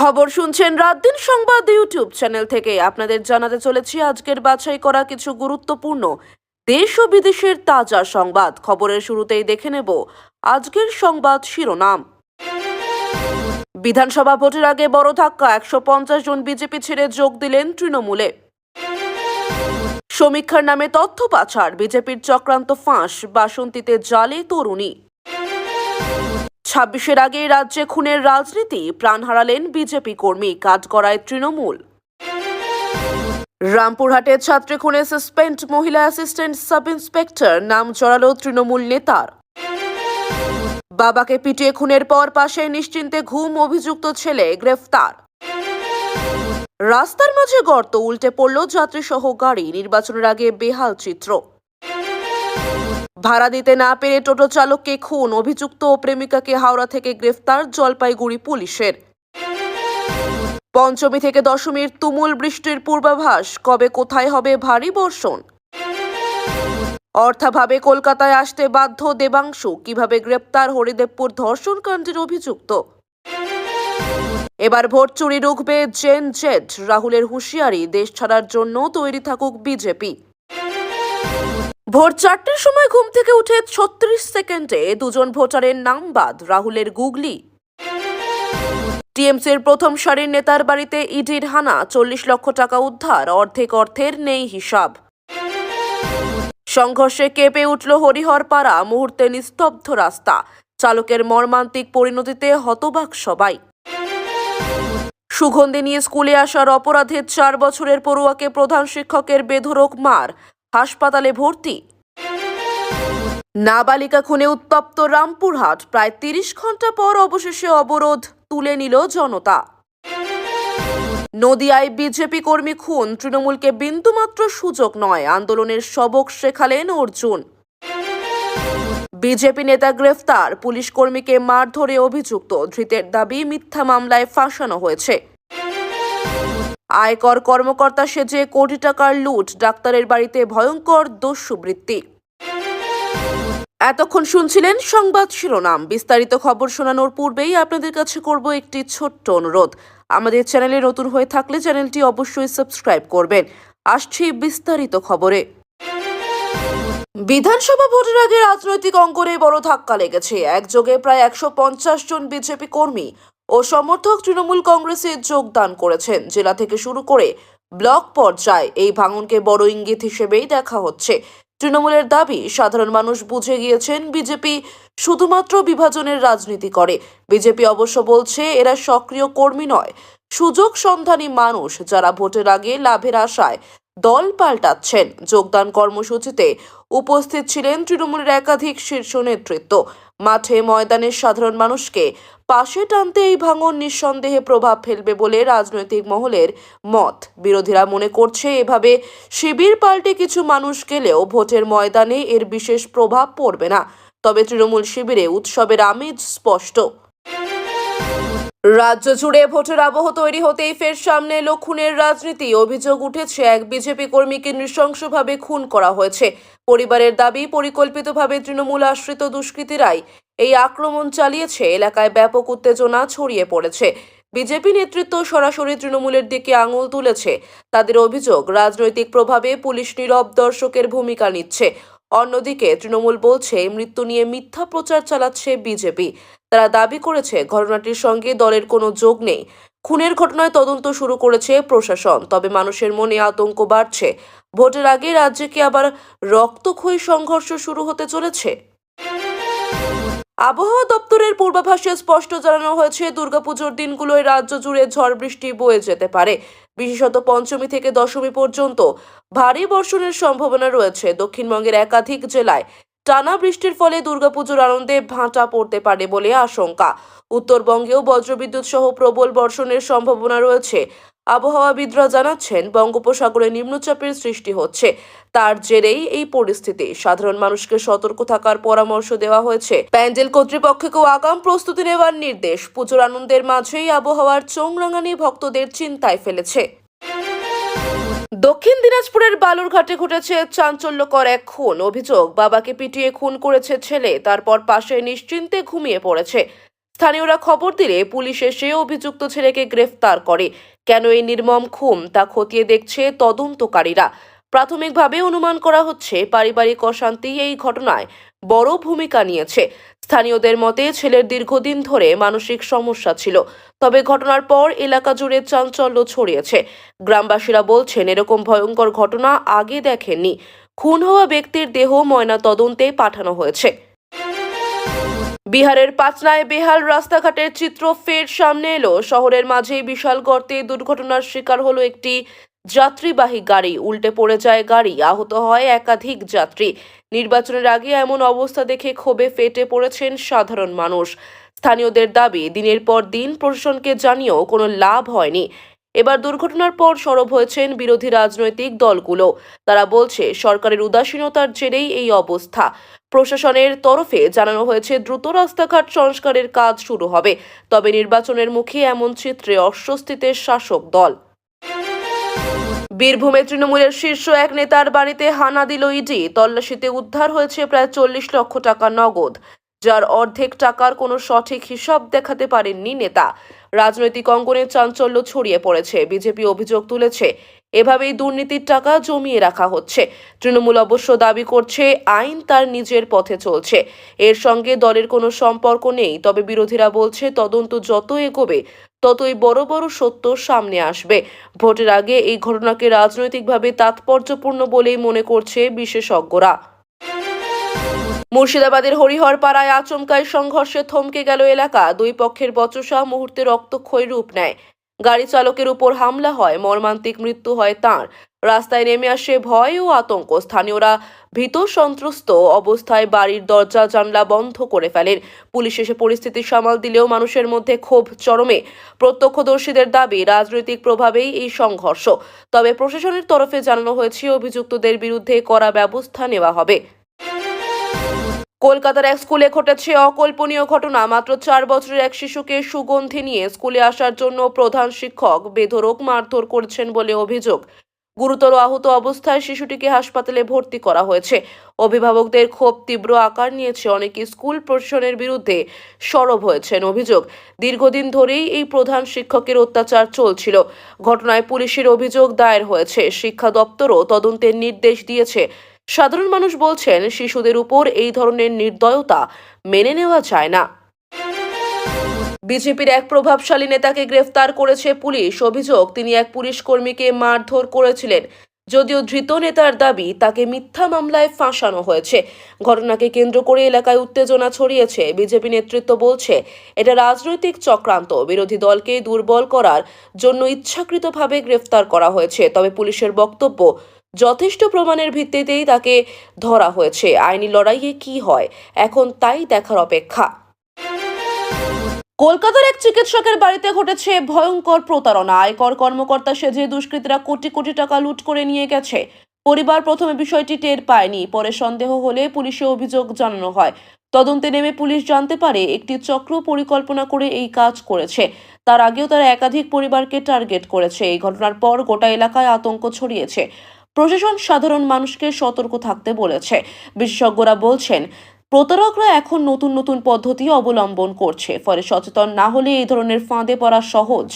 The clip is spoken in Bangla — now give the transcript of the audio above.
খবর শুনছেন রাত দিন সংবাদ ইউটিউব চ্যানেল থেকে। আপনাদের জানাতে চলেছি, আজকের বাছাই করা কিছু গুরুত্বপূর্ণ দেশ ও বিদেশের তাজা সংবাদ। খবরের শুরুতেই দেখে নেব আজকের সংবাদ শিরোনাম। বিধানসভা ভোটের আগে বড় ধাক্কা, একশো পঞ্চাশ জন বিজেপি ছেড়ে যোগ দিলেন তৃণমূলে। সমীক্ষার নামে তথ্য পাচার, বিজেপির চক্রান্ত ফাঁস, বাসন্তীতে জালে তরুণী। ছাব্বিশের আগে রাজ্যে খুনের রাজনীতি, প্রাণ হারালেন বিজেপি কর্মী কাঠগড়ায় তৃণমূল। রামপুরহাটে ছাত্রী খুনে সাসপেন্ড মহিলা অ্যাসিস্ট্যান্ট সাব ইন্সপেক্টর নাম জড়ালো তৃণমূল নেতার। বাবাকে পিটিয়ে খুনের পর পাশে নিশ্চিন্তে ঘুম অভিযুক্ত ছেলে গ্রেফতার। রাস্তার মাঝে গর্ত উল্টে পড়ল যাত্রীসহ গাড়ি, নির্বাচনের আগে বেহাল চিত্র। ভাড়া দিতে না পেরে টোটো চালককে খুন। অভিযুক্ত ও প্রেমিকাকে হাওড়া থেকে গ্রেফতার জলপাইগুড়ি পুলিশের। পঞ্চমী থেকে দশমীর তুমুল বৃষ্টির পূর্বাভাস। কবে কোথায় হবে ভারী বর্ষণ? অর্থাভাবে কলকাতায় আসতে বাধ্য দেবাংশু। কীভাবে গ্রেপ্তার হরিদেবপুর ধর্ষণকাণ্ডের অভিযুক্ত? এবার ভোট চুরি রুখবে জেন জেড, রাহুলের হুঁশিয়ারি। দেশ ছাড়ার জন্য তৈরি থাকুক বিজেপি। ভোর চারটের সময় ঘুম থেকে উঠে ছত্রিশ সেকেন্ডে দুজন ভোটারের নাম বাদ রাহুলের গুগলি। টিএমসির প্রথম সারির নেতার বাড়িতে ইডির হানা, চল্লিশ লক্ষ টাকা উদ্ধার, অর্ধেক অর্থের নেই হিসাব। সংঘর্ষে কেঁপে উঠল হরিহরপাড়া, মুহূর্তে নিস্তব্ধ রাস্তা। চালকের মর্মান্তিক পরিণতিতে হতবাক সবাই। সুগন্ধি নিয়ে স্কুলে আসার অপরাধে চার বছরের পড়ুয়াকে প্রধান শিক্ষকের বেধরক মার। হাসপাতালে ভর্তি। নাবালিকা খুনে উত্তপ্ত রামপুরহাট। প্রায় তিরিশ ঘণ্টা পর অবশেষে অবরোধ তুলে নিল জনতা। নদিয়ায় বিজেপি কর্মী খুন। তৃণমূলকে বিন্দুমাত্র সুযোগ নয়। আন্দোলনের সবক শেখালেন অর্জুন। বিজেপি নেতা গ্রেফতার। পুলিশ কর্মীকে মারধরে অভিযুক্ত। ধৃতের দাবি মিথ্যা মামলায় ফাঁসানো হয়েছে। আয়কর কর্মকর্তা সেজে কোটি টাকার লুট, ডাক্তারের বাড়িতে ভয়ঙ্কর দস্যুবৃত্তি। এতক্ষণ শুনছিলেন সংবাদ শিরোনাম। বিস্তারিত খবর শোনানোর পূর্বেই আপনাদের কাছে করব একটি ছোট্ট অনুরোধ। আমাদের চ্যানেলে নতুন হয়ে থাকলে চ্যানেলটি অবশ্যই সাবস্ক্রাইব করবেন। আসছি বিস্তারিত খবরে। বিধানসভা ভোটের আগে রাজনৈতিক অঙ্গনে বড় ধাক্কা লেগেছে। একযোগে প্রায় একশো পঞ্চাশ জন বিজেপি কর্মী ও সমর্থক তৃণমূল কংগ্রেসে যোগদান করেছেন। জেলা থেকে শুরু করে ব্লক পর্যায়ে এই ভাঙনকে বড় ইঙ্গিত হিসেবেই দেখা হচ্ছে। তৃণমূলের দাবি, সাধারণ মানুষ বুঝে গিয়েছেন বিজেপি শুধুমাত্র বিভাজনের রাজনীতি করে। বিজেপি অবশ্য বলছে, এরা সক্রিয় কর্মী নয়, সুযোগ সন্ধানী মানুষ যারা ভোটের আগে লাভের আশায় দল পাল্টাচ্ছেন। যোগদান কর্মসূচিতে উপস্থিত ছিলেন তৃণমূলের একাধিক শীর্ষ নেতৃত্ব। মাঠে ময়দানের সাধারণ মানুষকে পাশে টানতে এই ভাঙন নিঃসন্দেহে প্রভাব ফেলবে বলে রাজনৈতিক মহলের মত। বিরোধীরা মনে করছে এভাবে শিবির পাল্টে কিছু মানুষ গেলেও ভোটের ময়দানে এর বিশেষ প্রভাব পড়বে না। তবে তৃণমূল শিবিরে উৎসবের আমেজ স্পষ্ট। রাজ্য জুড়ে ভোটের আবহ তৈরি হতেই ফের সামনে এলো খুনের রাজনীতি। অভিযোগ উঠেছে, এক বিজেপি কর্মীকে নৃশংসভাবে খুন করা হয়েছে। পরিবারের দাবি, পরিকল্পিতভাবে তৃণমূল আশ্রিত দুষ্কৃতীরাই এই আক্রমণ চালিয়েছে এলাকায় ব্যাপক উত্তেজনা ছড়িয়ে পড়েছে। বিজেপি নেতৃত্ব সরাসরি তৃণমূলের দিকে আঙুল তুলেছে। তাদের অভিযোগ, রাজনৈতিক প্রভাবে পুলিশ নীরব দর্শকের ভূমিকা নিচ্ছে। অন্যদিকে তৃণমূল বলছে, মৃত্যু নিয়ে মিথ্যা প্রচার চালাচ্ছে বিজেপি। তারা দাবি করেছে, ঘটনাটির সঙ্গে দলের কোনো যোগ নেই। খুনের ঘটনায় তদন্ত শুরু করেছে প্রশাসন, তবে মানুষের মনে আতঙ্ক বাড়ছে। ভোটের আগে রাজ্যে কি আবার রক্তক্ষয়ী সংঘর্ষ শুরু হতে চলেছে? আবহাওয়া দপ্তরের পূর্বাভাসে স্পষ্ট জানানো হয়েছে, দুর্গাপুজোর দিনগুলোয় রাজ্য জুড়ে ঝড় বৃষ্টি বয়ে যেতে পারে। বিশেষত পঞ্চমী থেকে দশমী পর্যন্ত ভারী বর্ষণের সম্ভাবনা রয়েছে। দক্ষিণবঙ্গের একাধিক জেলায় টানা বৃষ্টির ফলে দুর্গাপুজোর আনন্দে ভাঁটা পড়তে পারে বলে আশঙ্কা। উত্তরবঙ্গেও বজ্রবিদ্যুৎ সহ প্রবল বর্ষণের সম্ভাবনা রয়েছে। আবহাওয়াবিদরা জানাচ্ছেন, বঙ্গোপসাগরে নিম্নচাপের সৃষ্টি হচ্ছে। তার জেরেই এই পরিস্থিতি। সাধারণ মানুষকে সতর্ক থাকার পরামর্শ দেওয়া হয়েছে। প্যান্ডেল কর্তৃপক্ষকেও আগাম প্রস্তুতি নেওয়ার নির্দেশ। পুজোর আনন্দের মাঝেই আবহাওয়ার চোংরাঙানি ভক্তদের চিন্তায় ফেলেছে। দক্ষিণ দিনাজপুরের বালুরঘাটে ঘটেছে চাঞ্চল্যকর এক খুন। অভিযোগ, বাবাকে পিটিয়ে খুন করেছে ছেলে। তারপর পাশে নিশ্চিন্তে ঘুমিয়ে পড়েছে। স্থানীয়রা খবর দিলে পুলিশ এসে অভিযুক্ত ছেলেকে গ্রেফতার করে। কেন এই নির্মম খুন তা খতিয়ে দেখছে তদন্তকারীরা। প্রাথমিকভাবে অনুমান করা হচ্ছে পারিবারিক অশান্তি এই ঘটনায় বড় ভূমিকা নিয়েছে। স্থানীয়দের মতে ছেলের দীর্ঘদিন ধরে মানসিক সমস্যা ছিল। তবে ঘটনার পর এলাকা জুড়ে চাঞ্চল্য ছড়িয়েছে। গ্রামবাসীরা বলছেন, এরকম ভয়ঙ্কর ঘটনা আগে দেখেননি। খুন হওয়া ব্যক্তির দেহ ময়না তদন্তে পাঠানো হয়েছে। বিহারের পাটনায় বেহাল রাস্তাঘাটের চিত্র ফের সামনে এলো। শহরের মাঝেই বিশাল গর্তে দুর্ঘটনার শিকার হলো একটি যাত্রীবাহী গাড়ি। উল্টে পড়ে যায় গাড়ি, আহত হয় একাধিক যাত্রী। নির্বাচনের আগে এমন অবস্থা দেখে ক্ষোভে ফেটে পড়েছেন সাধারণ মানুষ। স্থানীয়দের দাবি, দিনের পর দিন প্রশাসনকে জানিয়েও কোনো লাভ হয়নি। এবার দুর্ঘটনার পর সরব হয়েছেন বিরোধী রাজনৈতিক দলগুলো। তারা বলছে, সরকারের উদাসীনতার জেরেই এই অবস্থা। প্রশাসনের তরফে জানানো হয়েছে, দ্রুত রাস্তাঘাট সংস্কারের কাজ শুরু হবে, তবে নির্বাচনের মুখে এমন চিত্রে অস্বস্তিতে শাসক দল। বীরভূমে তৃণমূলের শীর্ষ এক নেতার বাড়িতে হানা দিল ইডি, তল্লাশিতে উদ্ধার হয়েছে প্রায় চল্লিশ লক্ষ টাকা নগদ। যার অর্ধেক টাকার কোনো সঠিক হিসাব দেখাতে পারেননি নেতা। রাজনৈতিক অঙ্গনে চাঞ্চল্য ছড়িয়ে পড়েছে। বিজেপি অভিযোগ তুলেছে, এভাবেই দুর্নীতির টাকা জমিয়ে রাখা হচ্ছে। তৃণমূল অবশ্য দাবি করছে, আইন তার নিজের পথে চলছে। এর সঙ্গে দলের কোনো সম্পর্ক নেই, তবে বিরোধীরা বলছে, তদন্ত যত এগোবে, ততই বড় বড় সত্য সামনে আসবে। ভোটের আগে এই ঘটনাকে রাজনৈতিকভাবে তাৎপর্যপূর্ণ বলেই মনে করছে বিশেষজ্ঞরা। মুর্শিদাবাদের হরিহরপাড়ায় আচমকায় সংঘর্ষে থমকে গেল এলাকা। দুই পক্ষের বচসা মুহূর্তে রক্তক্ষয়ী রূপ নেয়। গাড়ি চালকের উপর হামলা হয়, মর্মান্তিক মৃত্যু হয় তাঁর। রাস্তায় নেমে আসে ভয় ও আতঙ্ক। স্থানীয়রা ভীত, সন্ত্রস্ত অবস্থায় বাড়ির দরজা, জানলা বন্ধ করে ফেলেন। পুলিশ এসে পরিস্থিতি সামাল দিলেও মানুষের মধ্যে ক্ষোভ চরমে। প্রত্যক্ষদর্শীদের দাবি, রাজনৈতিক প্রভাবেই এই সংঘর্ষ। তবে প্রশাসনের তরফে জানানো হয়েছে, অভিযুক্তদের বিরুদ্ধে কড়া ব্যবস্থা নেওয়া হবে। কলকাতার এক স্কুলে ঘটেছে অকল্পনীয় ঘটনা। মাত্র চার বছরের এক শিশুকে সুগন্ধি নিয়ে স্কুলে আসার জন্য প্রধান শিক্ষক বেধরক মারধর করেছেন বলে অভিযোগ। গুরুতর আহত অবস্থায় শিশুটিকে হাসপাতালে ভর্তি করা হয়েছে। অভিভাবকদের ক্ষোভ তীব্র আকার নিয়েছে। অনেকে স্কুল প্রশাসনের বিরুদ্ধে সরব হয়েছেন অভিযোগ। দীর্ঘদিন ধরেই এই প্রধান শিক্ষকের অত্যাচার চলছিল। ঘটনায় পুলিশের অভিযোগ দায়ের হয়েছে। শিক্ষা দপ্তরও তদন্তের নির্দেশ দিয়েছে। সাধারণ মানুষ বলছেন শিশুদের উপর এই ধরনের নির্দয়তা মেনে নেওয়া যায় না। বিজেপির এক প্রভাবশালী নেতাকে গ্রেফতার করেছে পুলিশ। অভিযোগ, তিনি এক পুলিশ কর্মীকে মারধর করেছিলেন। যদিও ধৃত নেতার দাবি, তাকে মিথ্যা মামলায় ফাঁসানো হয়েছে। ঘটনাকে কেন্দ্র করে এলাকায় উত্তেজনা ছড়িয়েছে। বিজেপি নেতৃত্ব বলছে, এটা রাজনৈতিক চক্রান্ত। বিরোধী দলকে দুর্বল করার জন্য ইচ্ছাকৃতভাবে গ্রেফতার করা হয়েছে। তবে পুলিশের বক্তব্য যথেষ্ট প্রমাণের ভিত্তিতেই তাকে ধরা হয়েছে। আইনি লড়াইয়ে কি হয়? এখন তাই দেখার অপেক্ষা। কলকাতার এক চিকিৎসকের বাড়িতে ঘটেছে ভয়ঙ্কর প্রতারণা। আয়কর কর্মকর্তা সেজে দুষ্কৃতীরা কোটি কোটি টাকা লুট করে নিয়ে গেছে। পরিবার প্রথমে বিষয়টি টের পায়নি, পরে সন্দেহ হলে পুলিশে অভিযোগ জানানো হয়। তদন্তে নেমে পুলিশ জানতে পারে, একটি চক্র পরিকল্পনা করে এই কাজ করেছে। তার আগেও তারা একাধিক পরিবারকে টার্গেট করেছে। এই ঘটনার পর গোটা এলাকায় আতঙ্ক ছড়িয়েছে। প্রশাসন সাধারণ মানুষকে সতর্ক থাকতে বলেছে। বিশেষজ্ঞরা বলছেন, প্রতারকরা এখন নতুন নতুন পদ্ধতি অবলম্বন করছে, ফলে সচেতন না হলে এই ধরনের ফাঁদে পড়া সহজ।